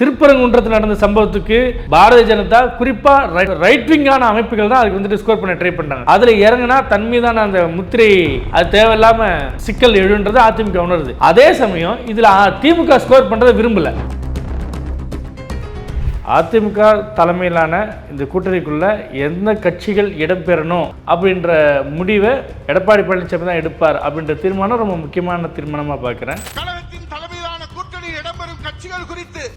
திருப்பரங்குன்றத்தில் நடந்த சம்பவத்துக்கு பாரதிய ஜனதா குறிப்பாக ரைட்விங்கான அமைப்புகள் தான் அதுக்கு வந்துட்டு ஸ்கோர் பண்ண ட்ரை பண்ணாங்க அதில் இறங்குனா தன் மீதான அந்த முத்திரை அது தேவையில்லாமல் சிக்கல் எழுன்றது அதிமுக உணருது. அதே சமயம் இதில் திமுக ஸ்கோர் பண்ணுறதை விரும்பல. அதிமுக தலைமையிலான இந்த கூட்டணிக்குள்ள எந்த கட்சிகள் இடம்பெறணும் அப்படின்ற முடிவை எடப்பாடி பழனிசாமி தான் எடுப்பார் அப்படின்ற தீர்மானம் ரொம்ப முக்கியமான தீர்மானமாக பார்க்குறேன்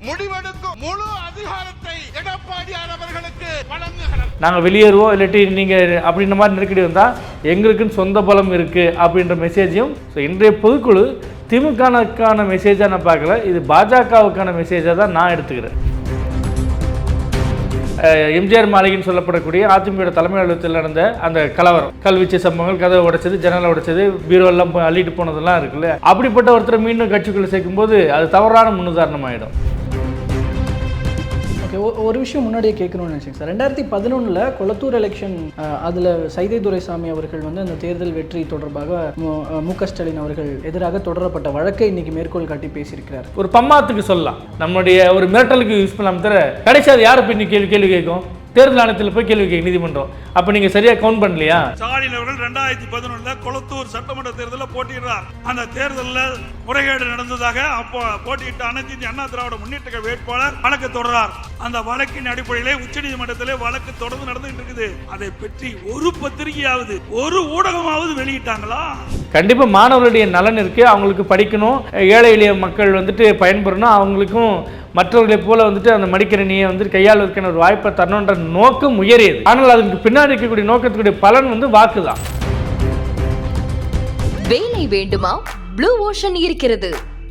முடிவெடுக்கும் முழு அதிகாரத்தை எடப்பாடியார் அவர்களுக்கு வழங்குகிறார். நாங்கள் வெளியேறுவோம் இல்லாட்டி நீங்கள் அப்படின்ற மாதிரி நெருக்கடி வந்தால் எங்களுக்குன்னு சொந்த பலம் இருக்குது அப்படின்ற மெசேஜையும் ஸோ இன்றைய பொதுக்குழு திமுகனுக்கான மெசேஜாக நான் பார்க்கல இது பாஜகவுக்கான மெசேஜாக தான் நான் எடுத்துக்கிறேன். எம்ஜிஆர் மாளிகைன்னு சொல்லப்படக்கூடிய அதிமுக தலைமை அலுவலகத்தில் நடந்த அந்த கலவரம். கல்வீச்சு சம்பவங்கள் கதவை உடைச்சது ஜன்னலை உடைச்சது பீரோலாம் அள்ளிட்டு போனதெல்லாம் இருக்குல்ல. அப்படிப்பட்ட ஒருத்தரை மீண்டும் கட்சிக்குள்ளே சேர்க்கும்போது அது தவறான முன்னுதாரணம் ஆகிடும் ஓகே ஒரு விஷயம் முன்னாடியே கேட்கணும்னு நினச்சேங்க சார். ரெண்டாயிரத்தி பதினொன்றில் கொளத்தூர் எலெக்ஷன் அதில் சைதை துரைசாமி அவர்கள் வந்து அந்த தேர்தல் வெற்றி தொடர்பாக மு- க ஸ்டாலின் அவர்கள் எதிராக தொடரப்பட்ட வழக்கை இன்னைக்கு மேற்கோள் காட்டி பேசியிருக்கிறார். ஒரு பம்மாத்துக்கு சொல்லலாம். நம்மளுடைய ஒரு மிரட்டலுக்கு யூஸ் பண்ணலாம் தவிர கடைசி அது யார் இப்போ நீ கேள்வி கேள்வி கேட்கும்? தேர்தல் ஆணையத்தில் போய் கேள்வி கேட்கும் நீதிமன்றம். அப்போ நீங்கள் சரியாக கவுண்ட் பண்ணலையா? ஸ்டாலின் அவர்கள் ரெண்டாயிரத்தி பதினொன்னுல கொளத்தூர் சட்டமன்ற தேர்தலில் போட்டியிடுறார். அந்த தேர்தலில் முறைகேடு நடந்ததாக அப்போ போட்டியிட்ட அனைத்து அண்ணா திராவிட முன்னேற்ற வேட்பாளர் வழக்கு தொடரார் அந்த வழக்கின் அடிப்படையிலே உச்சநீதிமன்றத்திலே வழக்கு தொடர்ந்து நடந்துட்டு இருக்குது. அதை பற்றி ஒரு பத்திரிகையாவது ஒரு ஊடகமாவது வெளியிட்டாங்களா? கண்டிப்பாக மாணவர்களுடைய நலன் இருக்குது அவங்களுக்கு படிக்கணும். ஏழை எளிய மக்கள் வந்துட்டு பயன்பெறணும். அவங்களுக்கும் மற்றவர்களைப் போல வந்துட்டு அந்த மடிக்கணினியை வந்துட்டு கையாளுவதற்கான ஒரு வாய்ப்பை தரணுன்ற நோக்கம் உயரியது. ஆனால் அதுக்கு பின்னாடி இருக்கக்கூடிய நோக்கத்துக்குரிய பலன் வந்து வாக்கு தான் வேலை வேண்டுமா? ப்ளூ ஓஷன் இருக்கிறது.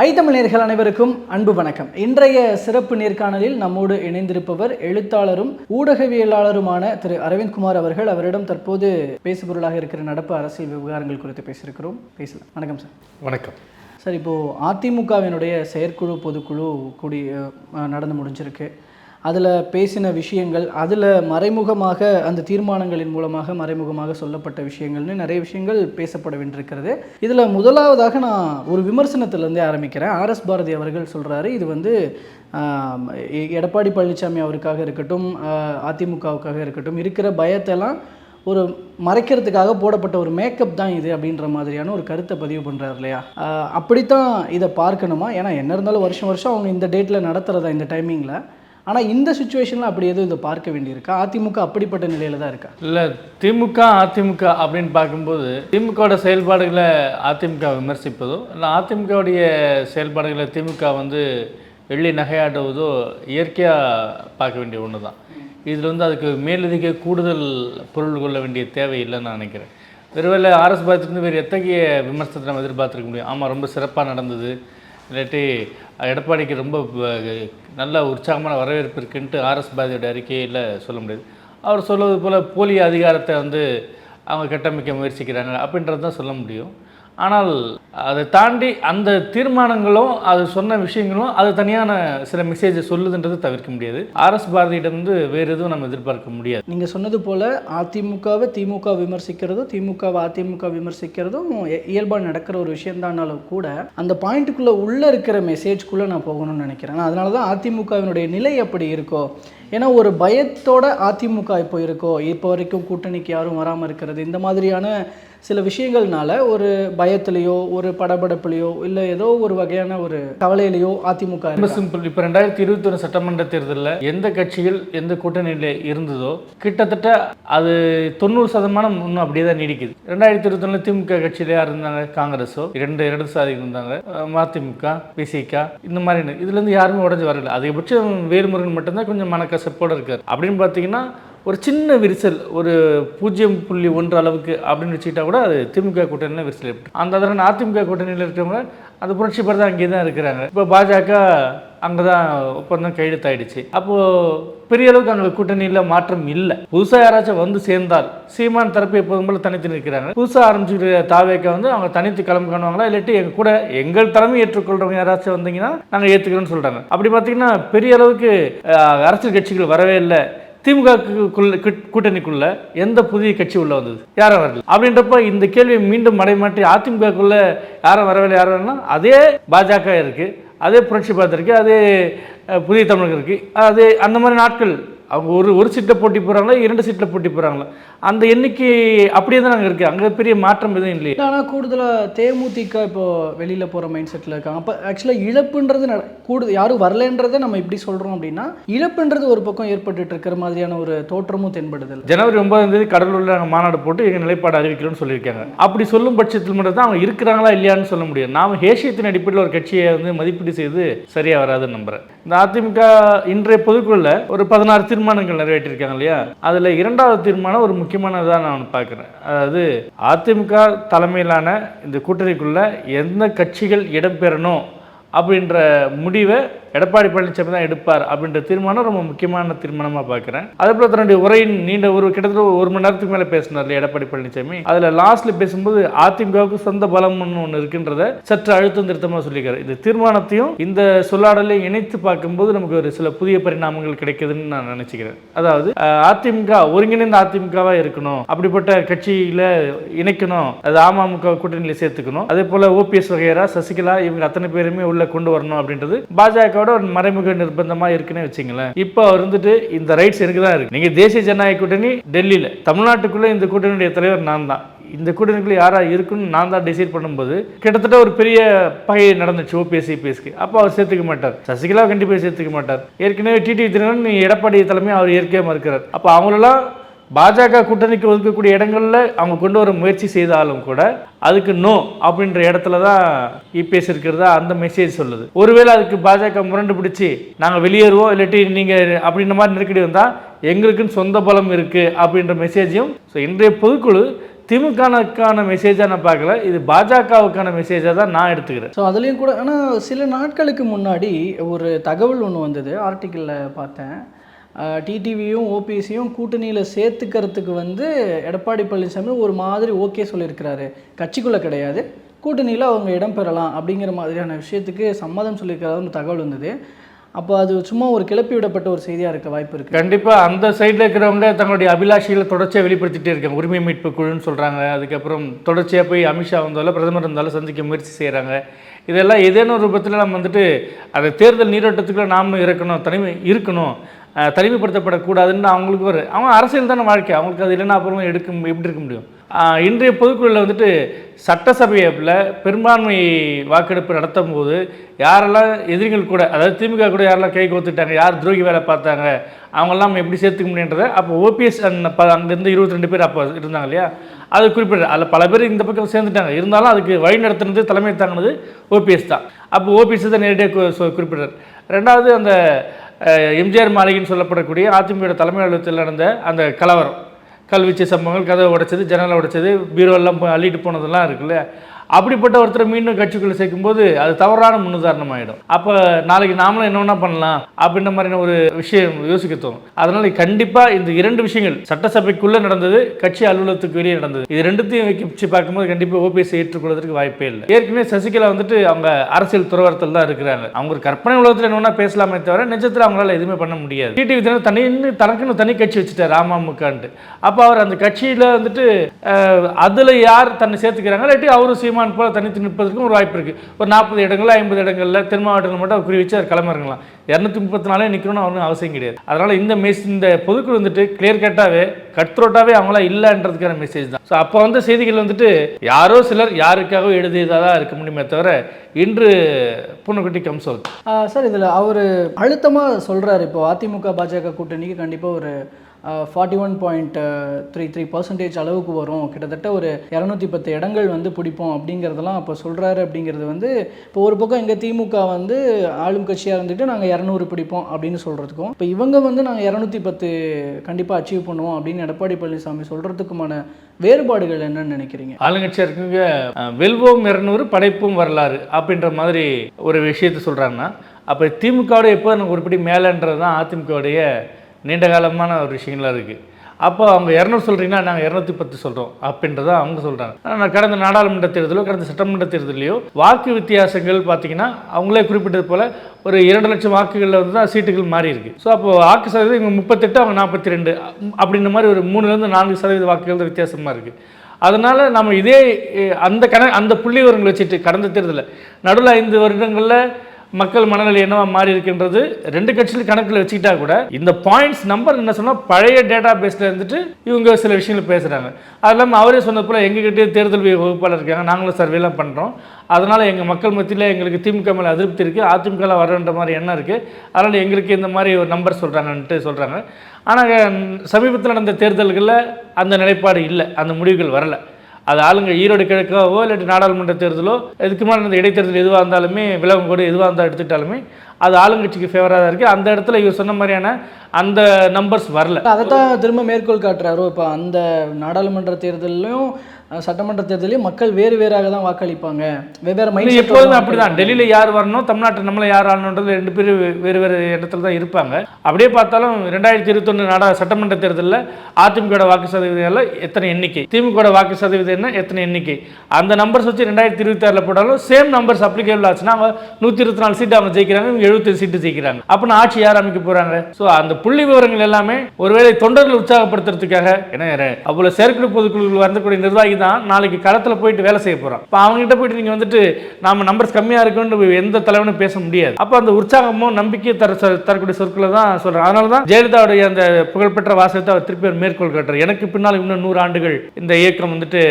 ஐத்தமிழர்கள் அனைவருக்கும் அன்பு வணக்கம். இன்றைய சிறப்பு நேர்காணலில் நம்மோடு இணைந்திருப்பவர் எழுத்தாளரும் ஊடகவியலாளருமான திரு அரவிந்த்குமார் அவர்கள். அவரிடம் தற்போது பேசுபொருளாக இருக்கிற நடப்பு அரசியல் விவகாரங்கள் குறித்து பேசியிருக்கிறோம். பேசலாம். வணக்கம் சார். வணக்கம். சார் இப்போது அதிமுகவினுடைய செயற்குழு பொதுக்குழு கூடி நடந்து முடிஞ்சிருக்கு. அதில் பேசின விஷயங்கள் அதில் மறைமுகமாக அந்த தீர்மானங்களின் மூலமாக மறைமுகமாக சொல்லப்பட்ட விஷயங்கள்னு நிறைய விஷயங்கள் பேசப்பட வேண்டியிருக்கிறது. இதில் முதலாவதாக நான் ஒரு விமர்சனத்திலேருந்தே ஆரம்பிக்கிறேன். ஆர்எஸ் பாரதி அவர்கள் சொல்கிறாரு இது வந்து எடப்பாடி பழனிசாமி அவருக்காக இருக்கட்டும் அதிமுகவுக்காக இருக்கட்டும் இருக்கிற பயத்தெல்லாம் ஒரு மறைக்கிறதுக்காக போடப்பட்ட ஒரு மேக்கப் தான் இது அப்படின்ற மாதிரியான ஒரு கருத்தை பதிவு பண்ணுறாரு இல்லையா? அப்படித்தான் இதை பார்க்கணுமா? ஏன்னா என்ன இருந்தாலும் வருஷம் வருஷம் அவங்க இந்த டேட்டில் நடத்துகிறதா இந்த டைமிங்கில் ஆனால் இந்த சுச்சுவேஷனில் அப்படி எதுவும் இதை பார்க்க வேண்டியிருக்கா? அதிமுக அப்படிப்பட்ட நிலையில் தான் இருக்கா? இல்லை திமுக அதிமுக அப்படின்னு பார்க்கும்போது திமுகவோட செயல்பாடுகளை அதிமுக விமர்சிப்பதோ இல்லை அதிமுகவுடைய செயல்பாடுகளை திமுக வந்து வெள்ளி நகையாடுவதோ இயற்கையாக பார்க்க வேண்டிய ஒன்று தான் இதில் வந்து அதுக்கு மேலதிக கூடுதல் பொருள் கொள்ள வேண்டிய தேவை இல்லைன்னு நான் நினைக்கிறேன். ஒருவேளை ஆர்எஸ் பாரதியிலிருந்து வேறு எத்தகைய விமர்சனத்தை நம்ம எதிர்பார்த்துருக்க முடியும்? ஆமாம் ரொம்ப சிறப்பாக நடந்தது. இல்லாட்டி எடப்பாடிக்கு ரொம்ப நல்ல உற்சாகமான வரவேற்பு இருக்குன்ட்டு ஆர்எஸ் பாரதியோட அறிக்கையில் சொல்ல முடியாது. அவர் சொல்வது போல் போலி அதிகாரத்தை வந்து அவங்க கட்டமைக்க முயற்சிக்கிறாங்க அப்படின்றது தான் சொல்ல முடியும். ஆனால் அதை தாண்டி அந்த தீர்மானங்களும் அது சொன்ன விஷயங்களும் அது தனியான சில மெசேஜை சொல்லுதுன்றது தவிர்க்க முடியாது. ஆர்எஸ் பாரதியிடம் வந்து வேறு எதுவும் நம்ம எதிர்பார்க்க முடியாது. நீங்கள் சொன்னது போல் அதிமுகவை திமுக விமர்சிக்கிறதும் திமுகவை அதிமுக விமர்சிக்கிறதும் இயல்பாக நடக்கிற ஒரு விஷயந்தானாலும் கூட அந்த பாயிண்ட்டுக்குள்ளே உள்ளே இருக்கிற மெசேஜ்குள்ளே நான் போகணும்னு நினைக்கிறேன். அதனால தான் அதிமுகவினுடைய நிலை அப்படி இருக்கோ ஏன்னா ஒரு பயத்தோட அதிமுக இப்போ இருக்கோ இப்போ வரைக்கும் கூட்டணிக்கு யாரும் வராமல் இருக்கிறது இந்த மாதிரியான சில விஷயங்கள்னால ஒரு பயத்திலையோ ஒரு படபடப்புலையோ இல்லை ஏதோ ஒரு வகையான ஒரு கவலையிலையோ அதிமுக ரொம்ப சிம்பிள் இப்போ ரெண்டாயிரத்தி இருபத்தி ஒன்று சட்டமன்ற தேர்தலில் எந்த கட்சிகள் எந்த கூட்டணியில் இருந்ததோ கிட்டத்தட்ட அது தொண்ணூறு சதமானம் இன்னும் அப்படியே தான் நீடிக்குது. ரெண்டாயிரத்தி இருபத்தி திமுக கட்சியில் யார் இருந்தாங்க? காங்கிரஸோ? இரண்டு இடதுசாரிகள் இருந்தாங்க மதிமுக பிசிக இந்த மாதிரி. இதுலேருந்து யாருமே உடஞ்சி வரல. அதிகபட்சம் வேல்முருகன் மட்டும்தான் கொஞ்சம் மனக்கசப்போடு இருக்கார். அப்படின்னு பார்த்தீங்கன்னா ஒரு சின்ன விரிசல் ஒரு பூஜ்ஜியம் புள்ளி ஒன்று அளவுக்கு அப்படின்னு வச்சுக்கிட்டா கூட அது திமுக கூட்டணியில் விரிசல் ஏற்பட்டு அந்த தடவை அதிமுக கூட்டணியில் இருக்கிறவங்க அந்த புரட்சி தான் அங்கே தான் இருக்கிறாங்க. இப்போ பாஜக அங்கே தான் ஒப்பந்தம் கையெழுத்தாயிடுச்சு. அப்போது பெரிய அளவுக்கு அங்கே கூட்டணியில் மாற்றம் இல்லை. புதுசாக யாராச்சும் வந்து சேர்ந்தால் சீமான் தரப்பு எப்போதும் போல தனித்து நிற்கிறாங்க. புதுசாக ஆரம்பிச்சுக்கிற தாவேக்க வந்து அவங்க தனித்து கிளம்பு காணுவாங்களா? இல்லாட்டி எங்கள் கூட எங்கள் தலைமை ஏற்றுக்கொள்றவங்க யாராச்சும் வந்தீங்கன்னா நாங்கள் ஏற்றுக்கிறோன்னு சொல்கிறாங்க அப்படி பார்த்தீங்கன்னா பெரிய அளவுக்கு அரசியல் கட்சிகள் வரவே இல்லை. திமுக கூட்டணிக்குள்ள எந்த புதிய கட்சி உள்ள வந்தது? யாரும் வரல. அப்படின்றப்ப இந்த கேள்வியை மீண்டும் மடைமாற்றி அதிமுகக்குள்ள யாரும் வரவில்லை யாரும் வரலன்னா அதே பாஜக இருக்கு. அதே புரட்சி பார்த்துருக்கு அதே புதிய தமிழகம் இருக்குது அது அந்த மாதிரி நாட்கள் அவங்க ஒரு ஒரு சீட்டில் போட்டி போகிறாங்களா இரண்டு சீட்டில் போட்டி போகிறாங்களா அந்த எண்ணிக்கை அப்படியே தான் நாங்கள் இருக்குது அங்கே பெரிய மாற்றம் எதுவும் இல்லையே. ஆனால் கூடுதலாக தேமுதிக இப்போ வெளியில் போகிற மைண்ட் செட்டில் இருக்காங்க. அப்போ ஆக்சுவலாக இழப்புன்றது நட கூடு யாரும் வரலன்றதை நம்ம இப்படி சொல்கிறோம் அப்படின்னா இழப்புன்றது ஒரு பக்கம் ஏற்பட்டுட்டு இருக்கிற மாதிரியான ஒரு தோற்றமும் தென்படுதல். ஜனவரி ஒன்பதாம் தேதி கடலூரில் நாங்கள் மாநாடு போட்டு எங்கள் நிலைப்பாடு அறிவிக்கிறோம்னு சொல்லியிருக்காங்க. அப்படி சொல்லும் பட்சத்தில் மட்டும் தான் அவங்க இருக்கிறாங்களா இல்லையான்னு சொல்ல முடியும் நாம ஹேஷியத்தின் அடிப்படையில் ஒரு கட்சியை வந்து மதிப்பீடு செய்து சரியா வராதுன்னு நம்புறேன். இந்த அதிமுக இன்றைய பொதுக்குழுல ஒரு பதினாறு தீர்மானங்கள் நிறைவேற்றிருக்காங்க இல்லையா? அதுல இரண்டாவது தீர்மானம் ஒரு முக்கியமானதாக நான் பார்க்குறேன். அதாவது அதிமுக தலைமையிலான இந்த கூட்டணிக்குள்ள எந்த கட்சிகள் இடம்பெறணும்? அப்படின்ற முடிவை எடப்பாடி பழனிசாமி தான் எடுப்பார் அப்படின்ற தீர்மானம் ரொம்ப முக்கியமான தீர்மானமாக பார்க்குறேன். அதே போல் தன்னுடைய உரையின் நீண்ட ஒரு கிட்டத்தட்ட ஒரு மணி நேரத்துக்கு மேலே பேசினார் எடப்பாடி பழனிசாமி. அதில் லாஸ்ட்டில் பேசும்போது அதிமுகவுக்கு சொந்த பலம்னு ஒன்று இருக்கின்றத சற்று அழுத்தம் திருத்தமாக சொல்லியிருக்காரு. இந்த தீர்மானத்தையும் இந்த சொல்லாடலையும் இணைத்து பார்க்கும்போது நமக்கு ஒரு சில புதிய பரிணாமங்கள் கிடைக்குதுன்னு நான் நினச்சிக்கிறேன். அதாவது அதிமுக ஒருங்கிணைந்த அதிமுகவாக இருக்கணும். அப்படிப்பட்ட கட்சியில் இணைக்கணும். அது அமமுக கூட்டணியில் சேர்த்துக்கணும். அதே போல் ஓபிஎஸ் வகையரா சசிகலா இவங்க அத்தனை பேருமே உள்ள கொண்டு வரணும் அப்படின்றது பாஜகவோட ஒரு மறைமுக நிர்பந்தமா இருக்குன்னு வச்சுங்களேன். இப்போ அவர் வந்துட்டு இந்த ரைட்ஸ் எனக்கு தான் இருக்கு. நீங்க தேசிய ஜனநாயக கூட்டணி டெல்லியில தமிழ்நாட்டுக்குள்ள இந்த கூட்டணியுடைய தலைவர் நான் தான். இந்த கூட்டணிக்குள்ள யாரா இருக்குன்னு நான் தான் டிசைட் பண்ணும்போது கிட்டத்தட்ட ஒரு பெரிய பகை நடந்துச்சு ஓபிஎஸ் சிபிஎஸ்க்கு அப்போ அவர் சேர்த்துக்க மாட்டார். சசிகலா கண்டிப்பாக சேர்த்துக்க மாட்டார். ஏற்கனவே டிடி தினகரன் எடப்பாடி தலைமை அவர் இயற்கையாக மறுக்கிறார். அப்போ அவங்களெல்லாம் பாஜக கூட்டணிக்கு ஒதுக்கக்கூடிய இடங்களில் அவங்க கொண்டு வர முயற்சி செய்தாலும் கூட அதுக்கு நோ அப்படின்ற இடத்துல தான் இபிஎஸ் இருக்கிறதா அந்த மெசேஜ் சொல்லுது. ஒருவேளை அதுக்கு பாஜக முரண்டு பிடிச்சி நாங்கள் வெளியேறுவோம் இல்லாட்டி நீங்கள் அப்படின்ற மாதிரி நெருக்கடி வந்தால் எங்களுக்குன்னு சொந்த பலம் இருக்குது அப்படின்ற மெசேஜையும் ஸோ இன்றைய பொதுக்குழு திமுகனுக்கான மெசேஜாக நான் பார்க்கல இது பாஜகவுக்கான மெசேஜாக தான் நான் எடுத்துக்கிறேன். ஸோ அதுலேயும் கூட ஆனால் சில நாட்களுக்கு முன்னாடி ஒரு தகவல் ஒன்று வந்தது ஆர்டிக்கிளில் பார்த்தேன். டிடிவியும் ஓபிஎஸ்சியும் கூட்டணியில் சேர்த்துக்கிறதுக்கு வந்து எடப்பாடி பழனிசாமி ஒரு மாதிரி ஓகே சொல்லியிருக்கிறாரு. கட்சிக்குள்ளே கிடையாது. கூட்டணியில் அவங்க இடம் பெறலாம் அப்படிங்கிற மாதிரியான விஷயத்துக்கு சம்மதம் சொல்லியிருக்கிறதா ஒரு தகவல் வந்தது. அப்போ அது சும்மா ஒரு கிளப்பி விடப்பட்ட ஒரு செய்தியாக இருக்க வாய்ப்பு இருக்குது கண்டிப்பாக அந்த சைடில் இருக்கிறவங்க தங்களுடைய அபிலாஷைகளை தொடர்ச்சியாக வெளிப்படுத்திகிட்டே இருக்காங்க. உரிமை மீட்பு குழுன்னு சொல்கிறாங்க அதுக்கப்புறம் தொடர்ச்சியாக போய் அமித்ஷா வந்தாலும் பிரதமர் இருந்தாலும் சந்திக்க முயற்சி செய்கிறாங்க இதெல்லாம் ஏதேனும் ரூபத்தில் நம்ம வந்துட்டு அதை தேர்தல் நீரோட்டத்துக்குள்ளே நாம் இருக்கணும் தனிமை இருக்கணும். தனிமைப்படுத்தப்படக்கூடாதுன்னு அவங்களுக்கு ஒரு அவங்க அரசியல் தானே வாழ்க்கை. அவங்களுக்கு அது இல்லைன்னா அப்புறம் எடுக்க எப்படி இருக்க முடியும்? இன்றைய பொதுக்குழுவில் வந்துட்டு சட்டசபையில் பெரும்பான்மை வாக்கெடுப்பு நடத்தும் போது யாரெல்லாம் எதிரிகள் கூட அதாவது திமுக கூட யாரெல்லாம் கை கோத்துட்டாங்க யார் துரோகி வேலை பார்த்தாங்க அவங்கெல்லாம் நம்ம எப்படி சேர்த்துக்க முடியுன்றதை அப்போ ஓபிஎஸ் அந்த அங்கேருந்து இருபத்தி ரெண்டு பேர் அப்போ இருந்தாங்க இல்லையா? அது குறிப்பிட்ட அதில் பல பேர் இந்த பக்கம் சேர்ந்துட்டாங்க. இருந்தாலும் அதுக்கு வழி நடத்துனது தலைமை தாங்கினது ஓபிஎஸ் தான். அப்போ ஓபிஎஸ் தான் நேரடியாக குறிப்பிட்டார் ரெண்டாவது அந்த எம்ஜிஆர் மாளிகைன்னு சொல்லப்படக்கூடிய அதிமுக தலைமை அலுவலகத்தில் நடந்த அந்த கலவரம். கல்வீச்சு சம்பவங்கள் கதவை உடைச்சது ஜன்னலை உடைச்சது பீரோவெல்லாம் அள்ளிட்டு போனதெல்லாம் இருக்குல்ல அப்படிப்பட்ட ஒருத்தரை மீண்டும் கட்சிக்குள்ளே சேர்க்கும்போது அது தவறான முன்னுதாரணம் ஆகிடும் அப்போ நாளைக்கு நாமளும் என்ன பண்ணலாம் அப்படின்ற மாதிரியான ஒரு விஷயம் யோசிக்க தோணும். அதனால் கண்டிப்பாக இந்த இரண்டு விஷயங்கள் சட்டசபைக்குள்ளே நடந்தது கட்சி அலுவலகத்துக்கு வெளியே நடந்தது. இது ரெண்டுத்தையும் வச்சு பார்க்கும்போது கண்டிப்பாக ஓபிஎஸ் ஏற்றுக்கொள்வதற்கு வாய்ப்பே இல்லை. ஏற்கனவே சசிகலா வந்துட்டு அவங்க அரசியல் துறவரத்தில் தான் இருக்கிறாங்க. அவங்க ஒரு கற்பனை உலகத்தில் என்னென்னா பேசலாமே தவிர நிஜத்தில் அவங்களால எதுவுமே பண்ண முடியாது. டிடிவி தினம் தனி தனக்குன்னு தனி கட்சி வச்சுட்டார் அமமுகன்ட்டு அப்போ அவர் அந்த கட்சியில் வந்துட்டு அதில் யார் தன்னை சேர்த்துக்கிறாங்க இல்லாட்டி அவரும் சீமான் போல தனித்து நிற்பதற்கும் ஒரு வாய்ப்பு இருக்குது ஒரு நாற்பது இடங்கள் ஐம்பது இடங்களில் தென் மாவட்டங்கள் மட்டும் அவர் குறி வச்சு அவர் கிளம்புறங்களாம் இரநூத்தி முப்பத்தி நாலே நிற்கணும்னு அவனுக்கு அவசியம் கிடையாது. அதனால் இந்த மெஸ் இந்த பொதுக்குழு வந்துட்டு கிளியர் கட்டாகவே கட்ரோட்டாகவே அவங்களாம் அவங்களா இல்லைன்றதுக்கான மெசேஜ் தான். ஸோ அப்போ வந்து செய்திகள் வந்துட்டு யாரோ சிலர் யாருக்காகவோ எழுதியதாக தான் இருக்க முடியுமே தவிர இன்று பூனக்குட்டி கம்சோல் சார் இதில் அவர் அழுத்தமாக சொல்கிறாரு இப்போ அதிமுக பாஜக கூட்டணிக்கு கண்டிப்பாக ஒரு forty one point three three percentage அளவுக்கு வரும். கிட்டத்தட்ட ஒரு இரநூத்தி பத்து இடங்கள் வந்து பிடிப்போம் அப்படிங்கிறதெல்லாம் அப்போ சொல்கிறாரு அப்படிங்கிறது வந்து இப்போ ஒரு பக்கம் எங்கள் திமுக வந்து ஆளும் கட்சியாக இருந்துட்டு நாங்கள் இரநூறு பிடிப்போம் அப்படின்னு சொல்கிறதுக்கும் இப்போ இவங்க வந்து நாங்கள் இரநூத்தி பத்து கண்டிப்பாக அச்சீவ் பண்ணுவோம் அப்படின்னு எடப்பாடி பழனிசாமி சொல்கிறதுக்குமான வேறுபாடுகள் என்னன்னு நினைக்கிறீங்க? ஆளுங்கட்சியாக இருக்குங்க வெல்வோம் இரநூறு படைப்பும் வரலாறு அப்படின்ற மாதிரி ஒரு விஷயத்த சொல்கிறாங்கன்னா அப்போ திமுகவோட எப்போ நம்ம ஒருபடி மேலேன்றது தான் அதிமுகவுடைய நீண்ட காலமான ஒரு விஷயங்களாக இருக்குது அப்போ அவங்க இரநூறு சொல்கிறீங்கன்னா நாங்கள் இரநூத்தி பத்து சொல்கிறோம் அப்படின்றத அவங்க சொல்கிறாங்க ஆனால் கடந்த நாடாளுமன்ற தேர்தலோ கடந்த சட்டமன்ற தேர்தலையோ வாக்கு வித்தியாசங்கள் பார்த்தீங்கன்னா அவங்களே குறிப்பிட்டது போல் ஒரு இரண்டு லட்சம் வாக்குகளில் வந்து தான் சீட்டுகள் மாறி இருக்கு. ஸோ அப்போ வாக்கு சதவீதம் இவங்க முப்பத்தெட்டு அவங்க நாற்பத்தி ரெண்டு அப்படின்ற மாதிரி ஒரு மூணுலேருந்து நான்கு சதவீத வாக்குகள் தான் வித்தியாசமாக இருக்குது அதனால் நம்ம இதே அந்த கண அந்த புள்ளி விவரங்களை வச்சுட்டு கடந்த தேர்தலில் நடுவில் ஐந்து வருடங்களில் மக்கள் மனநிலை என்னவா மாறி இருக்கின்றது ரெண்டு கட்சியிலும் கணக்கில் வச்சுக்கிட்டா கூட இந்த பாயிண்ட்ஸ் நம்பர் என்ன சொன்னால் பழைய டேட்டா பேஸில் இருந்துட்டு இவங்க சில விஷயங்கள் பேசுகிறாங்க அது இல்லாமல் அவரே சொன்னது போல் எங்ககிட்டயே தேர்தல் வகுப்பாளர் இருக்காங்க. நாங்களும் சர்வேலாம் பண்ணுறோம் அதனால் எங்கள் மக்கள் மத்தியில் எங்களுக்கு திமுக மேலே அதிருப்தி இருக்குது அதிமுகவில் வரன்ற மாதிரி எண்ணம் இருக்குது அதனால் எங்களுக்கு இந்த மாதிரி ஒரு நம்பர் சொல்கிறாங்கன்ட்டு சொல்கிறாங்க ஆனால் சமீபத்தில் நடந்த தேர்தல்களில் அந்த நிலைப்பாடு இல்லை. அந்த முடிவுகள் வரலை. அது ஆளுங்க ஈரோடு கிழக்காவோ இல்லாட்டி நாடாளுமன்ற தேர்தலோ இதுக்கு மேலே இந்த இடைத்தேர்தல் எதுவாக இருந்தாலுமே விலகம் கூட எதுவாக இருந்தால் எடுத்துக்கிட்டாலுமே அது ஆளுங்கட்சிக்கு ஃபேவராக தான் இருக்குது அந்த இடத்துல இவர் சொன்ன மாதிரியான அந்த நம்பர்ஸ் வரல. அதை தான் திரும்ப மேற்கோள் காட்டுறாரோ இப்போ அந்த நாடாளுமன்ற தேர்தலையும் சட்டமன்ற தேர்தலையும் மக்கள் வேறு வேறாக தான் வாக்களிப்பாங்க. வெவ்வேறு மைண்ட் எப்போதுமே அப்படிதான். டெல்லியில் யார் வரணும் தமிழ்நாட்டில் நம்மளை யார் ஆளணுன்றது ரெண்டு பேரும் வே- வேறு வேறு இடத்துல தான் இருப்பாங்க. அப்படியே பார்த்தாலும் ரெண்டாயிரத்தி இருபத்தொன்று நாடா சட்டமன்ற தேர்தலில் அதிமுக வாக்கு சதவீதம் எத்தனை எண்ணிக்கை? திமுக வாக்கு சதவீதம் என்ன? எத்தனை எண்ணிக்கை? அந்த நம்பர்ஸ் வச்சு ரெண்டாயிரத்தி இருபத்தி ஆறில் போட்டாலும் சேம் நம்பர்ஸ் அப்ளிகேபிள் ஆச்சுன்னா அவங்க நூற்றி இருபத்தி நாலு சீட்டு அவங்க ஜெயிக்கிறாங்க இவங்க எழுபத்தி சீட்டு ஜெயிக்கிறாங்க. அப்படின்னா ஆட்சி யார் அமைக்க போகிறாங்க ஸோ அந்த புள்ளி விவரங்கள் எல்லாமே ஒருவேளை தொண்டர்கள் உற்சாகப்படுத்துறதுக்காக ஏன்னா அவ்வளோ செயற்குழு பொதுக்குழுவில் வரக்கூடிய நிர்வாகி தான் நாளைக்கு களத்தில் போயிட்டு வேலை செய்ய போகிறோம் இப்போ அவங்ககிட்ட போயிட்டு நீங்கள் வந்துட்டு நாம நம்பர்ஸ் கம்மியாக இருக்குன்னு எந்த தலைவனும் பேச முடியாது. அப்போ அந்த உற்சாகமும் நம்பிக்கையும் தர தரக்கூடிய சொற்களை தான் சொல்கிறேன் அதனால தான் ஜெயலலிதாவுடைய அந்த புகழ்பெற்ற வாசகத்தை அவர் திருப்பி ஒரு மேற்கோள் காட்டுறார். எனக்கு பின்னால் இன்னும் நூறு ஆண்டுகள் இந்த இயக்கம் வந்துட்டு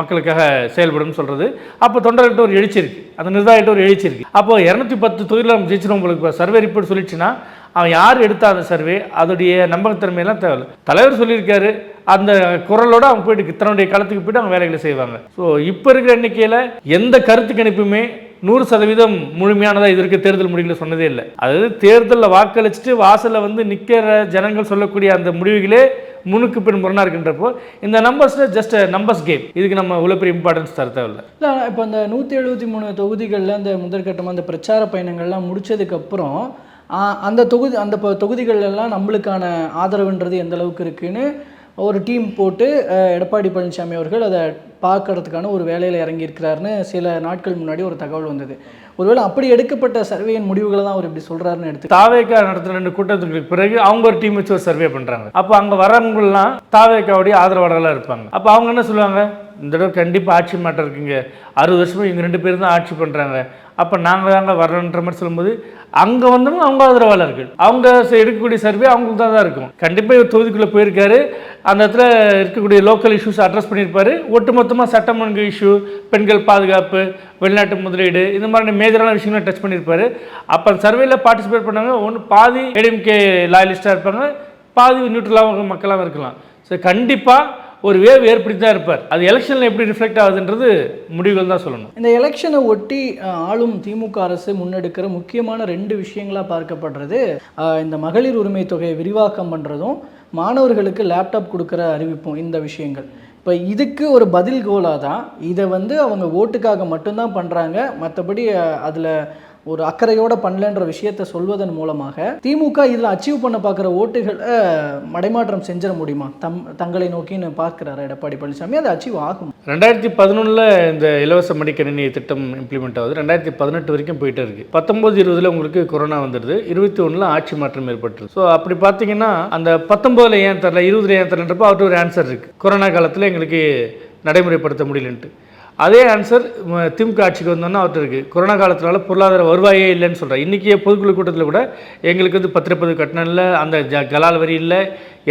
மக்களுக்காக செயல்படும் சொல்கிறது அப்போ தொண்டர்கிட்ட ஒரு எழுச்சி இருக்குது அந்த நிர்வாகிட்ட ஒரு எழுச்சி இருக்குது அப்போ இரநூத்தி பத்து தொழிலாளர் ஜெயிச்சிடும் உங்களுக்கு இப்போ சர்வே ரிப்போர்ட் சொல்லிச்சுன்னா அவன் யார் எடுத்தா அந்த சர்வே அதோடைய நம்பகத்தன்மையெல்லாம் தேவை தலைவர் சொல்லியிருக்காரு அந்த குரலோட அவங்க போயிட்டு தன்னுடைய காலத்துக்கு போயிட்டு அவங்க வேலைகளை செய்வாங்க. ஸோ இப்போ இருக்கிற எண்ணிக்கையில் எந்த கருத்து கணிப்புமே நூறு சதவீதம் முழுமையானதாக இது வரைக்கும் தேர்தல் முடிவுகளை சொன்னதே இல்லை. அதாவது தேர்தலில் வாக்களிச்சுட்டு வாசலில் வந்து நிற்கிற ஜனங்கள் சொல்லக்கூடிய அந்த முடிவுகளே முன்னுக்கு பின் முரணாக இருக்கின்றப்போ இந்த நம்பர்ஸில் ஜஸ்ட் நம்பர்ஸ் கேம் இதுக்கு நம்ம இவ்வளோ பெரிய இம்பார்ட்டன்ஸ் தர தேவையில்லை. இல்லை இப்போ அந்த நூற்றி எழுபத்தி மூணு தொகுதிகளில் அந்த முதற்கட்டமாக அந்த பிரச்சார பயணங்கள்லாம் முடிச்சதுக்கப்புறம் அந்த தொகுதி அந்த ப- தொகுதிகள் எல்லாம் நம்மளுக்கான ஆதரவுன்றது எந்த அளவுக்கு இருக்குன்னு ஒரு டீம் போட்டு எடப்பாடி பழனிசாமி அவர்கள் அதை பார்க்கறதுக்கான ஒரு வேலையில் இறங்கியிருக்கிறாருன்னு சில நாட்கள் முன்னாடி ஒரு தகவல் வந்தது. ஒருவேளை அப்படி எடுக்கப்பட்ட சர்வேயின் முடிவுகளை தான் அவர் இப்படி சொல்கிறாருன்னு எடுத்து தாவேக்கா நடத்துகிற ரெண்டு கூட்டத்துக்கு பிறகு அவங்க ஒரு டீம் வச்சு ஒரு சர்வே பண்ணுறாங்க அப்போ அங்கே வரவங்கலாம் தாவேக்காவுடைய ஆதரவாளர்களாக இருப்பாங்க. அப்போ அவங்க என்ன சொல்லுவாங்க? இந்த தடவை கண்டிப்பாக ஆட்சி மாட்டம் இருக்குங்க. அறுபது வருஷமாக இவங்க ரெண்டு பேரும் தான் ஆட்சி பண்ணுறாங்க அப்போ நாங்கள் தாங்க வர்றோன்ற மாதிரி சொல்லும்போது அங்கே வந்தவங்க அவங்க ஆதரவாளர்கள். அவங்க எடுக்கக்கூடிய சர்வே அவங்களுக்கு தான் தான் இருக்கும். கண்டிப்பாக இவர் தொகுதிக்குள்ளே போயிருக்காரு. அந்த இடத்துல இருக்கக்கூடிய லோக்கல் இஷ்யூஸ் அட்ரஸ் பண்ணியிருப்பாரு. ஒட்டுமொத்தமாக சட்டம் ஒழுங்கு இஷ்யூ பெண்கள் பாதுகாப்பு வெளிநாட்டு முதலீடு இந்த மாதிரி மேஜரான விஷயங்களை டச் பண்ணியிருப்பார். அப்போ சர்வேல பார்ட்டிசிபேட் பண்ணாங்க ஒன்று பாதி ஏடிஎம்கே லாயலிஸ்டாக இருப்பாங்க பாதி நியூட்ரலாக மக்களாக இருக்கலாம். ஸோ கண்டிப்பாக ஒரு வேவ் ஏற்படுத்தி தான் இருப்பார். அது எலெக்ஷனில் எப்படி ரிஃப்ளெக்ட் ஆகுதுன்றது முடிவுகள் தான் சொல்லணும். இந்த எலெக்ஷனை ஒட்டி ஆளும் திமுக அரசு முன்னெடுக்கிற முக்கியமான ரெண்டு விஷயங்களாக பார்க்கப்படுறது இந்த மகளிர் உரிமை தொகையை விரிவாக்கம் பண்ணுறதும் மாணவர்களுக்கு லேப்டாப் கொடுக்குற அறிவிப்பும் இந்த விஷயங்கள். இப்போ இதுக்கு ஒரு பதில் கோலாக தான் இதை வந்து அவங்க ஓட்டுக்காக மட்டும்தான் பண்ணுறாங்க மற்றபடி அதில் ஒரு அக்கறையோட பண்ணலன்ற விஷயத்தை சொல்வதன் மூலமாக திமுக இதில் அச்சீவ் பண்ண பார்க்குற ஓட்டுகளை மடைமாற்றம் செஞ்சிட முடியுமா? தம் தங்களை நோக்கின்னு பார்க்குறாரு எடப்பாடி பழனிசாமி? அது அச்சீவ் ஆகும்? ரெண்டாயிரத்தி பதினொன்றில் இந்த இலவச மடிக்கணினி திட்டம் இம்ப்ளிமெண்ட் ஆகுது. ரெண்டாயிரத்தி பதினெட்டு வரைக்கும் போயிட்டே இருக்கு. பத்தொம்போது இருபதுல உங்களுக்கு கொரோனா வந்துடுது. இருபத்தி ஒன்றில் ஆட்சி மாற்றம் ஏற்பட்டுருது. ஸோ அப்படி பார்த்தீங்கன்னா அந்த பத்தொம்போதில் ஏன் தரல இருபதுல ஏன் தரலன்றப்போ அவர்கிட்ட ஒரு ஆன்சர் இருக்குது கொரோனா காலத்தில் எங்களுக்கு நடைமுறைப்படுத்த முடியலன்ட்டு. அதே ஆன்சர் திமுக ஆட்சிக்கு வந்தோன்னா அவர்கிட்ட இருக்குது கொரோனா காலத்தினால பொருளாதார வருவாயே இல்லைன்னு சொல்கிறேன் இன்றைக்கி பொதுக்குழு கூட்டத்தில் கூட எங்களுக்கு வந்து பத்திரப்பதிவு கட்டணம் இல்லை அந்த ஜ கலால் வரி இல்லை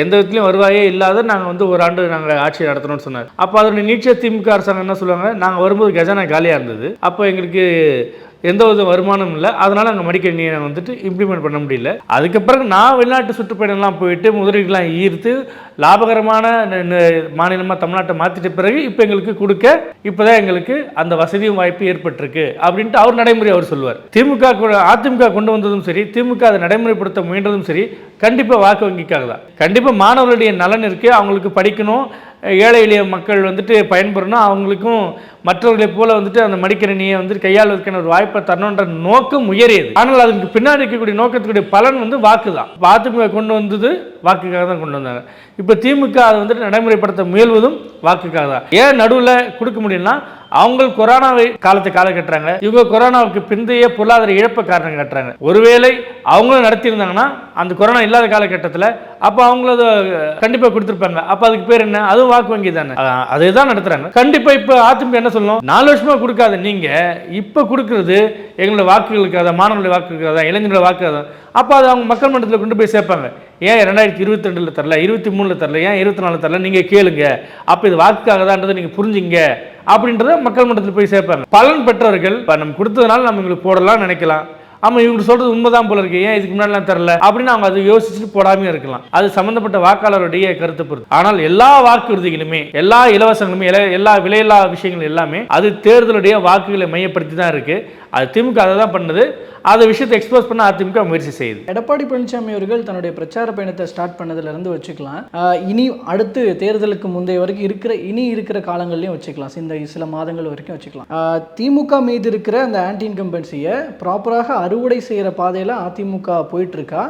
எந்த விதத்துலையும் வருவாயே இல்லாத நாங்கள் வந்து ஒரு ஆண்டு நாங்கள் ஆட்சி நடத்தணும்னு சொன்னார். அப்போ அதனுடைய நீட்சிய திமுக அரசாங்கம் என்ன சொல்லுவாங்க? நாங்கள் வரும்போது கஜானா காலியாக இருந்தது. அப்போ எங்களுக்கு எந்த வித வருமானமும் இல்லை. அதனால் அங்கே மடிக்கணியை வந்துட்டு இம்ப்ளிமெண்ட் பண்ண முடியல. அதுக்கப்புறம் நான் வெளிநாட்டு சுற்றுப்பயணம்லாம் போயிட்டு முதலீடுலாம் ஈர்த்து லாபகரமான மாநிலமாக தமிழ்நாட்டை மாற்றிட்ட பிறகு இப்போ எங்களுக்கு கொடுக்க இப்போ தான் எங்களுக்கு அந்த வசதியும் வாய்ப்பு ஏற்பட்டிருக்கு அப்படின்ட்டு அவர் நடைமுறை அவர் சொல்லுவார். திமுக அதிமுக கொண்டு வந்ததும் சரி திமுக அதை நடைமுறைப்படுத்த முயன்றதும் சரி கண்டிப்பாக வாக்கு வங்கிக்காக தான். கண்டிப்பாக மாணவர்களுடைய நலன் இருக்குது அவங்களுக்கு படிக்கணும் ஏழை எளிய மக்கள் வந்துட்டு பயன்பெறணும். அவங்களுக்கும் மற்றவர்களைப் போல வந்துட்டு அந்த மடிக்கணினியை வந்துட்டு கையாளுவதற்கான ஒரு வாய்ப்பை தரணுன்ற நோக்கம் உயரியது. ஆனால் அதுக்கு பின்னாடி இருக்கக்கூடிய நோக்கத்துக்குரிய பலன் வந்து வாக்கு தான் இப்ப அதிமுக கொண்டு வந்தது வாக்குக்காக தான் கொண்டு வந்தாங்க. இப்போ திமுக அதை வந்துட்டு நடைமுறைப்படுத்த முயல்வதும் வாக்குக்காக தான். ஏன் நடுவில் கொடுக்க முடியும்னா அவங்க கொரோனாவை காலத்தை கால கட்டுறாங்க. இவங்க கொரோனாவுக்கு பிந்தைய பொருளாதார இழப்பை காரணம் கட்டுறாங்க. ஒருவேளை அவங்களும் நடத்தியிருந்தாங்கன்னா அந்த கொரோனா இல்லாத காலகட்டத்தில் அப்போ அவங்களது அதை கண்டிப்பாக கொடுத்துருப்பாங்க. அப்போ அதுக்கு பேர் என்ன? அதுவும் வாக்கு வங்கி தானே. அதே தான் நடத்துகிறாங்க கண்டிப்பாக இப்போ அதிமுக என்ன சொல்லணும்? நாலு வருஷமாக கொடுக்காது நீங்கள் இப்போ கொடுக்குறது எங்களோட வாக்குகளுக்காக மாணவர்களுடைய வாக்குக்காக இளைஞர்களோட அதான். அப்போ அது அவங்க மக்கள் மன்றத்தில் கொண்டு போய் சேர்ப்பாங்க. ஏன் ரெண்டாயிரத்தி இருபத்தி ரெண்டில் தரல? இருபத்தி மூணில் தரல? ஏன் இருபத்தி நாலில் தரல? நீங்கள் கேளுங்க. அப்போ இது வாக்குக்காக தான்றதை நீங்கள் புரிஞ்சுங்க. அப்படின்றத மக்கள் மன்றத்தில் போய் சேர்ப்பாங்க. பலன் பெற்றவர்கள் இப்போ நம்ம கொடுத்ததுனால நம்ம இவங்களுக்கு போடலாம் நினைக்கலாம். ஆமாம் இவங்க சொல்றது உண்மைதான் போல இருக்கு. ஏன் இதுக்கு முன்னாடிலாம் தெரில? அப்படின்னு அவங்க அதை யோசிச்சுட்டு போடாமையும் இருக்கலாம். அது சம்மந்தப்பட்ட வாக்காளருடைய கருத்து பொறுத்து. ஆனால் எல்லா வாக்குறுதிகளுமே எல்லா இலவசங்களுமே எல்லா- எல்லா விலையில்லா விஷயங்கள் எல்லாமே அது தேர்தலுடைய வாக்குகளை மையப்படுத்தி தான் இருக்கு. அது திமுக அதை தான் பண்ணுது. அந்த விஷயத்தை எக்ஸ்போஸ் பண்ண அதிமுக முயற்சி செய்யுது. எடப்பாடி பழனிசாமி அவர்கள் தன்னுடைய பிரச்சார பயணத்தை ஸ்டார்ட் பண்ணதுலேருந்து வச்சுக்கலாம். இனி அடுத்து தேர்தலுக்கு முந்தைய வரைக்கும் இருக்கிற இனி இருக்கிற காலங்கள்லையும் வச்சுக்கலாம். இந்த சில மாதங்கள் வரைக்கும் வச்சுக்கலாம். திமுக மீது இருக்கிற அந்த ஆன்டி இன்கம்பன்சியை ப்ராப்பராக அறுவடை செய்கிற பாதையில் அதிமுக போயிட்டு இருக்கா?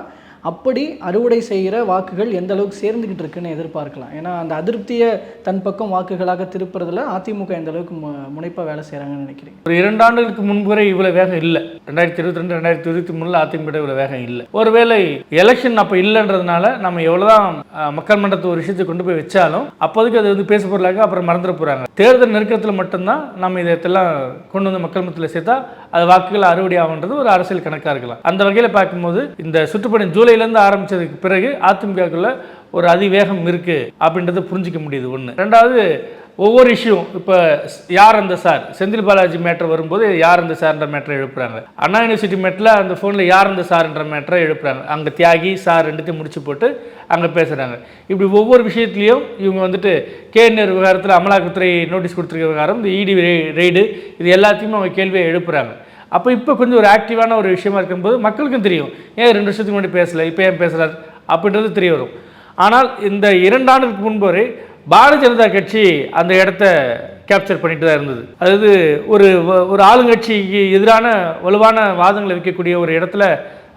அப்படி அறுவடை செய்கிற வாக்குகள் எந்த அளவுக்கு சேர்ந்துக்கிட்டு இருக்குன்னு எதிர்பார்க்கலாம். ஏன்னா அந்த அதிருப்தியை தன் பக்கம் வாக்குகளாக திருப்புறதுல அதிமுக எந்த அளவுக்கு முனைப்பாக முனைப்பா வேலை செய்கிறாங்கன்னு நினைக்கிறேன் ஒரு இரண்டு ஆண்டுகளுக்கு முன்பு வரை இவ்வளவு வேகம் இல்லை. ரெண்டாயிரத்தி இருபத்தி ரெண்டு ரெண்டாயிரத்தி இருபத்தி மூணுல அதிமுக இவ்வளவு வேகம் இல்லை. ஒருவேளை எலெக்ஷன் அப்போ இல்லைன்றதுனால நம்ம எவ்வளவுதான் மக்கள் மன்றத்தை ஒரு விஷயத்தை கொண்டு போய் வச்சாலும் அப்போதைக்கு அது வந்து பேச பொருளாக அப்புறம் மறந்துட போறாங்க. தேர்தல் நெருக்கத்தில் மட்டும்தான் நம்ம இதெல்லாம் கொண்டு வந்து மக்கள் மன்றத்தில் சேர்த்தா அது வாக்குகள் அறுவடை ஆகுன்றது ஒரு அரசியல் கணக்காக இருக்கலாம். அந்த வகையில் பார்க்கும்போது இந்த சுற்றுப்பயணம் ஜூலைலேருந்து ஆரம்பிச்சதுக்கு பிறகு அதிமுகக்குள்ள ஒரு அதிவேகம் இருக்குது அப்படின்றத புரிஞ்சிக்க முடியுது ஒன்று ரெண்டாவது ஒவ்வொரு இஷ்யூ இப்போ யார் அந்த சார்? செந்தில் பாலாஜி மேட்டர் வரும்போது யார் அந்த சார்ன்ற மேட்டரை எழுப்புறாங்க. அண்ணா யூனிவர்சிட்டி மேட்டில் அந்த ஃபோனில் யார் அந்த சார்ன்ற மேட்டரை எழுப்புறாங்க. அங்கே தியாகி சார் ரெண்டுத்தையும் முடிச்சு போட்டு அங்கே பேசுகிறாங்க இப்படி ஒவ்வொரு விஷயத்துலையும் இவங்க வந்துட்டு கேஎன்ஆர் விவகாரத்தில் அமலாக்கத்துறை நோட்டீஸ் கொடுத்துருக்க விவகாரம் இந்த இடி ரெய்டு இது எல்லாத்தையும் அவங்க கேள்வியை எழுப்புறாங்க. அப்போ இப்போ கொஞ்சம் ஒரு ஆக்டிவான ஒரு விஷயமா இருக்கும்போது மக்களுக்கும் தெரியும். ஏன் ரெண்டு வருஷத்துக்கு முன்னாடி பேசலை இப்போ ஏன் பேசுகிறார் அப்படின்றது தெரிய வரும். ஆனால் இந்த இரண்டு ஆண்டுக்கு முன்பு வரை பாரதிய ஜனதா கட்சி அந்த இடத்த கேப்சர் பண்ணிட்டு தான் இருந்தது. அதாவது ஒரு ஒரு ஆளுங்கட்சிக்கு எதிரான வலுவான வாதங்களை வைக்கக்கூடிய ஒரு இடத்துல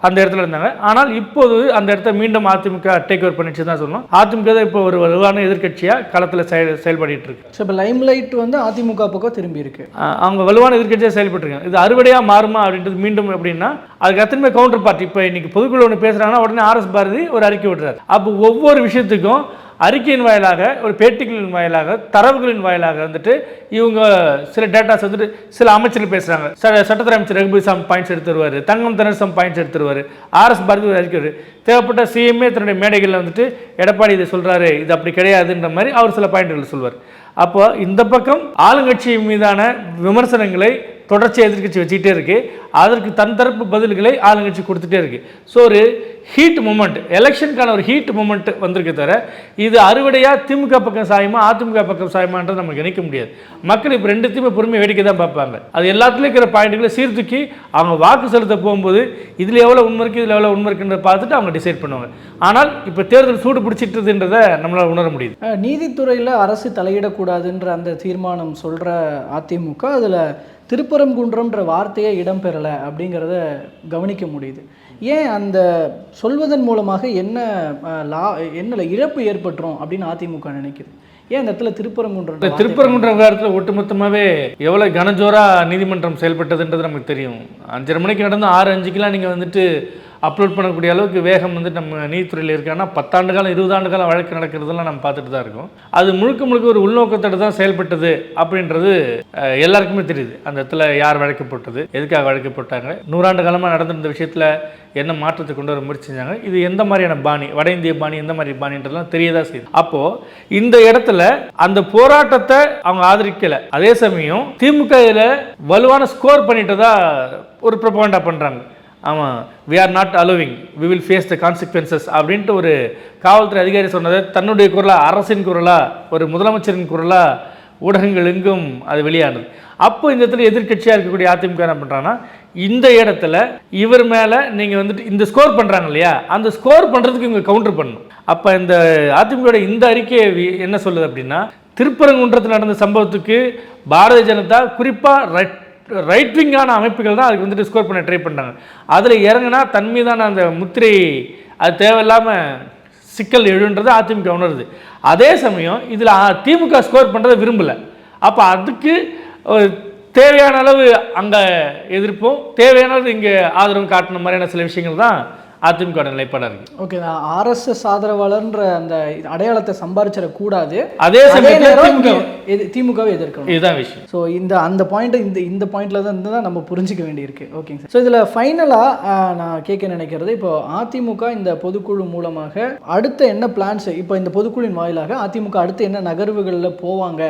அந்த இடத்துல இருந்தாங்க. ஆனால் இப்போது அந்த இடத்த மீண்டும் அதிமுக டேக் ஓவர் பண்ணிச்சு தான் சொல்லணும். அதிமுக தான் இப்போ ஒரு வலுவான எதிர்க்கட்சியாக களத்தில் செயல் செயல்பட்டு இருக்கு. ஸோ இப்போ லைம்லைட் வந்து அதிமுக பக்கம் திரும்பி இருக்கு. அவங்க வலுவான எதிர்க்கட்சியாக செயல்பட்டுருக்காங்க. இது அறுவடையாக மாறுமா அப்படின்றது மீண்டும் எப்படின்னா அதுக்கு அத்தனை கவுண்டர் பார்ட்டி இப்போ இன்னைக்கு பொதுக்குழு ஒன்று பேசுகிறாங்கன்னா உடனே ஆர்எஸ் பாரதி ஒரு அறிக்கை விடுறாரு. அப்போ ஒவ்வொரு விஷயத்துக்கும் அறிக்கையின் வாயிலாக ஒரு பேட்டிகளின் வாயிலாக தரவுகளின் வாயிலாக வந்துட்டு இவங்க சில டேட்டாஸ் வந்துட்டு சில அமைச்சர்கள் பேசுகிறாங்க ச சட்டத்துறை அமைச்சர் ரகுபிசாமி பாயிண்ட்ஸ் எடுத்து வருவார் தங்கம் தனசம் பாயிண்ட்ஸ் எடுத்து வருவார் ஆர்எஸ் பாரதி அறிக்கை தேவைப்பட்ட சிஎம்ஏ தன்னுடைய மேடைகளில் வந்துட்டு எடப்பாடி இதை சொல்கிறாரு இது அப்படி கிடையாதுன்ற மாதிரி அவர் சில பாயிண்ட்கள் சொல்வார். அப்போ இந்த பக்கம் ஆளுங்கட்சி மீதான விமர்சனங்களை தொடர்ச்சி எதிர்க்கட்சி வச்சுக்கிட்டே இருக்குது அதற்கு தன் தரப்பு பதில்களை ஆளுங்கட்சி கொடுத்துட்டே இருக்குது ஸோ ஒரு ஹீட் மூமெண்ட் எலெக்ஷனுக்கான ஒரு ஹீட் மூமெண்ட் வந்திருக்கு தவிர இது அறுவடையாக திமுக பக்கம் சாயமா அதிமுக பக்கம் சாயமான்றது நமக்கு நினைக்க முடியாது. மக்கள் இப்போ ரெண்டுத்தையுமே பொறுமை வேடிக்கை தான் பார்ப்பாங்க. அது எல்லாத்துலேயும் இருக்கிற பாயிண்ட்டுகளை சீர்தூக்கி அவங்க வாக்கு செலுத்த போகும்போது இதில் எவ்வளோ உண்மை இருக்குது இதில் எவ்வளோ உண்மை இருக்குன்றத பார்த்துட்டு அவங்க டிசைட் பண்ணுவாங்க. ஆனால் இப்போ தேர்தல் சூடு பிடிச்சிட்டுதுன்றதை நம்மளால் உணர முடியுது. நீதித்துறையில் அரசு தலையிடக்கூடாதுன்ற அந்த தீர்மானம் சொல்கிற அதிமுக அதில் திருப்பரங்குன்றம்ன்ற வார்த்தையே இடம்பெறலை அப்படிங்கிறத கவனிக்க முடியுது. ஏன் அந்த சொல்வதன் மூலமாக என்ன லா என்ன இழப்பு ஏற்பட்டுரும் அப்படின்னு அதிமுக நினைக்குது? ஏன் இந்த இடத்துல திருப்பரங்குன்றம் இந்த திருப்பரங்குன்ற விவகாரத்தில் ஒட்டுமொத்தமாகவே எவ்வளோ கனஜோரா நீதிமன்றம் செயல்பட்டதுன்றது நமக்கு தெரியும். அஞ்சரை மணிக்கு நடந்து ஆறு அஞ்சுக்கெலாம் நீங்கள் வந்துட்டு அப்லோட் பண்ணக்கூடிய அளவுக்கு வேகம் வந்து நம்ம நீதித்துறையில் இருக்கான்னா பத்தாண்டு காலம் இருபது ஆண்டு காலம் வழக்கு நடக்கிறதெல்லாம் நம்ம பார்த்துட்டு தான் இருக்கோம். அது முழுக்க முழுக்க ஒரு உள்நோக்கத்தோடு தான் செயல்பட்டது அப்படின்றது எல்லாருக்குமே தெரியுது. அந்த இடத்துல யார் வழக்கு போட்டது எதுக்காக வழக்கு போட்டாங்க நூறாண்டு காலமாக நடந்திருந்த விஷயத்தில் என்ன மாற்றத்தை கொண்டு வர முயற்சி செஞ்சாங்க இது எந்த மாதிரியான பாணி வட இந்திய பாணி எந்த மாதிரி பாணின்றதுலாம் தெரியதான் செய்யுது. அப்போது இந்த இடத்துல அந்த போராட்டத்தை அவங்க ஆதரிக்கலை. அதே சமயம் திமுக இதில் வலுவான ஸ்கோர் பண்ணிட்டதா ஒரு ப்ரொபோண்டா பண்ணுறாங்க ஆமாம் we are not allowing we will face the consequences அப்படின்ட்டு ஒரு காவல்துறை அதிகாரி சொன்னதை. தன்னுடைய குரலாக அரசின் குரலாக ஒரு முதலமைச்சரின் குரலாக ஊடகங்கள் எங்கும் அது வெளியானது. அப்போ இந்த இடத்துல எதிர்க்கட்சியாக இருக்கக்கூடிய அதிமுக என்ன பண்ணுறாங்கன்னா இந்த இடத்துல இவர் மேலே நீங்கள் வந்துட்டு இந்த ஸ்கோர் பண்ணுறாங்க இல்லையா? அந்த ஸ்கோர் பண்ணுறதுக்கு இவங்க கவுண்டர் பண்ணணும். அப்போ இந்த அதிமுக இந்த அறிக்கையை என்ன சொல்லுது அப்படின்னா திருப்பரங்குன்றத்தில் நடந்த சம்பவத்துக்கு பாரதிய ஜனதா குறிப்பாக ரைட் விங்கான அமைப்புகள் தான் அதுக்கு வந்துட்டு ஸ்கோர் பண்ண ட்ரை பண்ணுறாங்க அதில் இறங்குனா தன் மீதான அந்த முத்திரை அது தேவையில்லாமல் சிக்கல் எழுன்றது அதிமுக உணருது. அதே சமயம் இதில் திமுக ஸ்கோர் பண்ணுறதை விரும்பலை. அப்போ அதுக்கு தேவையான அளவு அங்கே எதிர்ப்பும் தேவையான அளவு இங்கே ஆதரவும் காட்டின மாதிரியான சில விஷயங்கள் தான் அதிமுக நிலைப்பாடாக இருக்குது ஓகே ஆர்எஸ்எஸ் ஆதரவாளர்ன்ற அந்த அடையாளத்தை சம்பாரிச்சிடக்கூடாது அதே திமுக எது- திமுகவை எதிர்க்கணும். இதுதான் விஷயம். ஸோ இந்த அந்த பாயிண்ட் இந்த இந்த பாயிண்ட்ல தான் இருந்து தான் நம்ம புரிஞ்சுக்க வேண்டியிருக்கு. ஓகேங்க சார் ஸோ இதில் ஃபைனலாக நான் கேட்க நினைக்கிறது இப்போ அதிமுக இந்த பொதுக்குழு மூலமாக அடுத்த என்ன பிளான்ஸ் இப்போ இந்த பொதுக்குழுவின் வாயிலாக அதிமுக அடுத்து என்ன நகர்வுகளில் போவாங்க?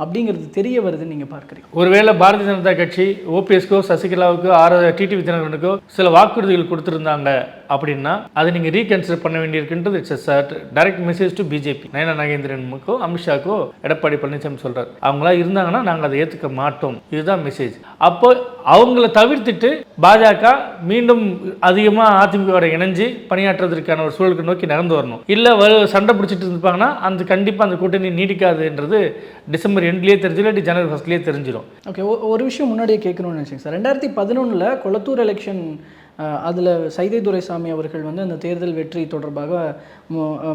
அப்படிங்கிறது தெரிய வருதுன்னு நீங்கள் பார்க்குறீங்க. ஒருவேளை பாரதிய ஜனதா கட்சி ஓபிஎஸ்க்கோ சசிகலாவுக்கோ ஆர் டிடிவி தினகரனுக்கோ சில வாக்குறுதிகள் கொடுத்துருந்தாங்க அப்படின்னா அதை நீங்கள் ரீகன்சிடர் பண்ண வேண்டியிருக்குன்றது it's direct message to BJP Nayana நாகேந்திரனுக்கோ அமித்ஷாக்கோ எடப்பாடி பழனிசாமி சொல்கிறார் அவங்களா இருந்தாங்கன்னா நாங்கள் அதை ஏற்றுக்க மாட்டோம். இதுதான் மெசேஜ் அப்போ அவங்கள தவிர்த்துட்டு பாஜக மீண்டும் அதிகமாக அதிமுகவோட இணைஞ்சு பணியாற்றுவதற்கான ஒரு சூழலுக்கு நோக்கி நகர்ந்து வரணும். இல்லை சண்டை பிடிச்சிட்டு இருப்பாங்கன்னா அந்த கண்டிப்பாக அந்த கூட்டணி நீடிக்காதுன்றது டிசம்பர் எண்ட்லேயே தெரிஞ்சிடும் இல்லாட்டி ஜனவரி ஃபர்ஸ்ட்லேயே தெரிஞ்சிடும் ஓகே ஒரு விஷயம் முன்னாடியே கேட்கணும்னு நினச்சேங்க சார். ரெண்டாயிரத்தி பதினொன்றில் கொளத்தூர் எலெக்ஷன் அதில் சைதை துரைசாமி அவர்கள் வந்து அந்த தேர்தல் வெற்றி தொடர்பாக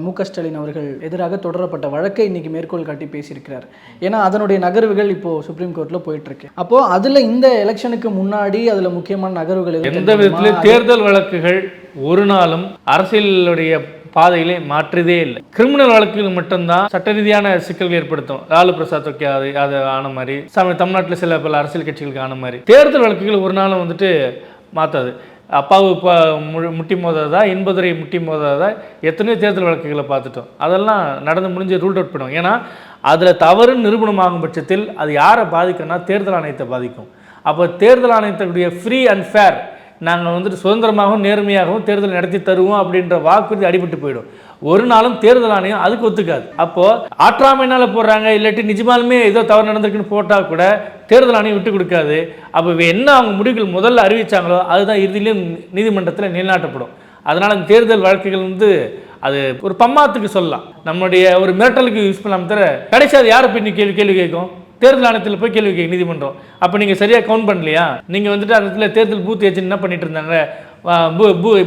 மு க ஸ்டாலின் அவர்கள் எதிராக தொடரப்பட்ட வழக்கை இன்னைக்கு மேற்கோள் காட்டி பேசியிருக்கிறார். ஏன்னா அதனுடைய நகர்வுகள் இப்போது சுப்ரீம் கோர்ட்டில் போயிட்டுருக்கு. அப்போது அதில் இந்த எலெக்ஷனுக்கு முன்னாடி அதில் முக்கியமான நகர்வுகள் எந்த தெரியுமா? விதத்திலும் தேர்தல் வழக்குகள் ஒரு நாளும் அரசியலுடைய பாதையிலே மாற்றதே இல்லை. கிரிமினல் வழக்குகள் மட்டும்தான் சட்ட ரீதியான சிக்கல்கள் ஏற்படுத்தும். லாலு பிரசாத் ஓகே அது அது ஆன மாதிரி தமிழ்நாட்டில் சில பல அரசியல் கட்சிகளுக்கு ஆன மாதிரி. தேர்தல் வழக்குகள் ஒரு நாளும் வந்துட்டு மாற்றாது அப்பாவு இப்போ முழு முட்டி மோதாதா இன்பதுரை முட்டி மோதாதா எத்தனையோ தேர்தல் வழக்குகளை பார்த்துட்டோம். அதெல்லாம் நடந்து முடிஞ்சு ரூல் அவுட் பண்ணுவோம் ஏன்னா அதில் தவறு நிரூபணமாகும் பட்சத்தில் அது யாரை பாதிக்கும்னா தேர்தல் ஆணையத்தை பாதிக்கும். அப்போ தேர்தல் ஆணையத்தினுடைய ஃப்ரீ அண்ட் ஃபேர் நாங்கள் வந்துட்டு சுதந்திரமாகவும் நேர்மையாகவும் தேர்தல் நடத்தி தருவோம் அப்படின்ற வாக்குறுதி அடிபட்டு போயிடும். ஒரு நாளும் தேர்தல் ஆணையம் அதுக்கு ஒத்துக்காது. அப்போது ஆற்றாமைனால போடுறாங்க இல்லாட்டி நிஜமாலுமே ஏதோ தவறு நடந்திருக்குன்னு போட்டால் கூட தேர்தல் ஆணையம் விட்டு கொடுக்காது. அப்போ என்ன அவங்க முடிவுகள் முதல்ல அறிவித்தாங்களோ அதுதான் இறுதியிலும் நீதிமன்றத்தில் நிலைநாட்டப்படும். அதனால் அந்த தேர்தல் வழக்குகள் வந்து அது ஒரு பம்மாத்துக்கு சொல்லலாம். நம்மளுடைய ஒரு மிரட்டலுக்கு யூஸ் பண்ணாமல் தவிர கடைசி அது யாரை பின்னி நீ கேள்வி கேள்வி கேட்கும்? தேர்தல் ஆணையத்தில் போய் கேள்வி கேட்கும் நீதிமன்றம். அப்போ நீங்கள் சரியாக கவுண்ட் பண்ணலையா? நீங்கள் வந்துட்டு அந்த இடத்துல தேர்தல் பூத் ஏஜென்ட் என்ன பண்ணிட்டு இருந்தாங்க?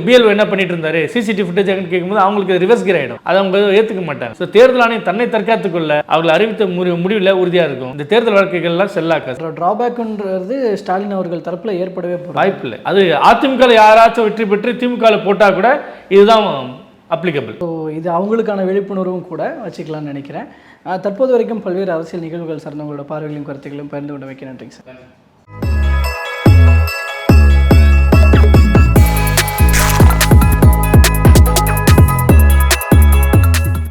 பிஎல்ஓ என்ன பண்ணிட்டு இருந்தாரு? சிசிடிவி ஃபுட்டேஜ் கேட்கும்போது அவங்களுக்கு ரிவர்ஸ் கியர் ஆயிடும். அதை அவங்க ஏற்றுக்க மாட்டாங்க. ஸோ தேர்தல் ஆணையம் தன்னை தற்காத்துக்கொள்ள அவர்கள் அறிவித்த முடி முடிவில் உறுதியாக இருக்கும். இந்த தேர்தல் வழக்குகள்லாம் செல்லாக்காது ட்ராபேக்குன்றது ஸ்டாலின் அவர்கள் தரப்புல ஏற்படவே போகிறது வாய்ப்பில்லை அது அதிமுக யாராச்சும் வெற்றி பெற்று திமுக போட்டால் கூட இதுதான் அப்ளிகபிள் ஸோ இது அவங்களுக்கான விழிப்புணர்வும் கூட வச்சுக்கலாம்னு நினைக்கிறேன். தற்போது வரைக்கும் பல்வேறு அரசியல் நிகழ்வுகள் சார்ந்த உங்களோட பார்வைகளையும் கருத்துக்களையும் பகிர்ந்து கொண்டு வைக்க நன்றிங்க சார்.